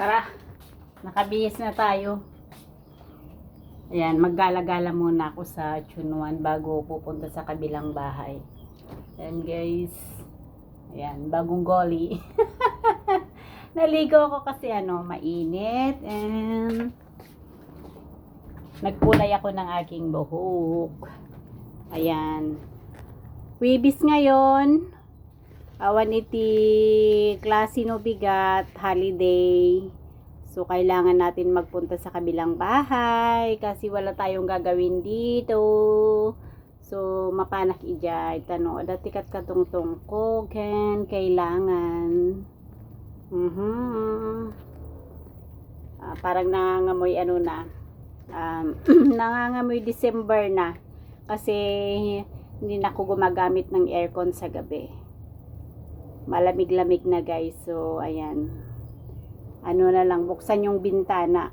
Tara, nakabihis na tayo. Ayan, maggala-gala muna ako sa Chunuan bago pupunta sa kabilang bahay. Ayan guys. Ayan, bagong goli. Naligo ako kasi ano, mainit and nagkulay ako ng aking buhok. Ayan. Wibis ngayon. Awan iti klase no bigat, holiday. So, kailangan natin magpunta sa kabilang bahay kasi wala tayong gagawin dito. So, mapanak ija. Itano, dati kat katungtong ko, ken kailangan. Mhm. Ah, parang nangangamoy ano na. Um, nangangamoy December na. Kasi hindi na ako gumagamit ng aircon sa gabi. Malamig-lamig na guys. So, ayan ano na lang, buksan yung bintana.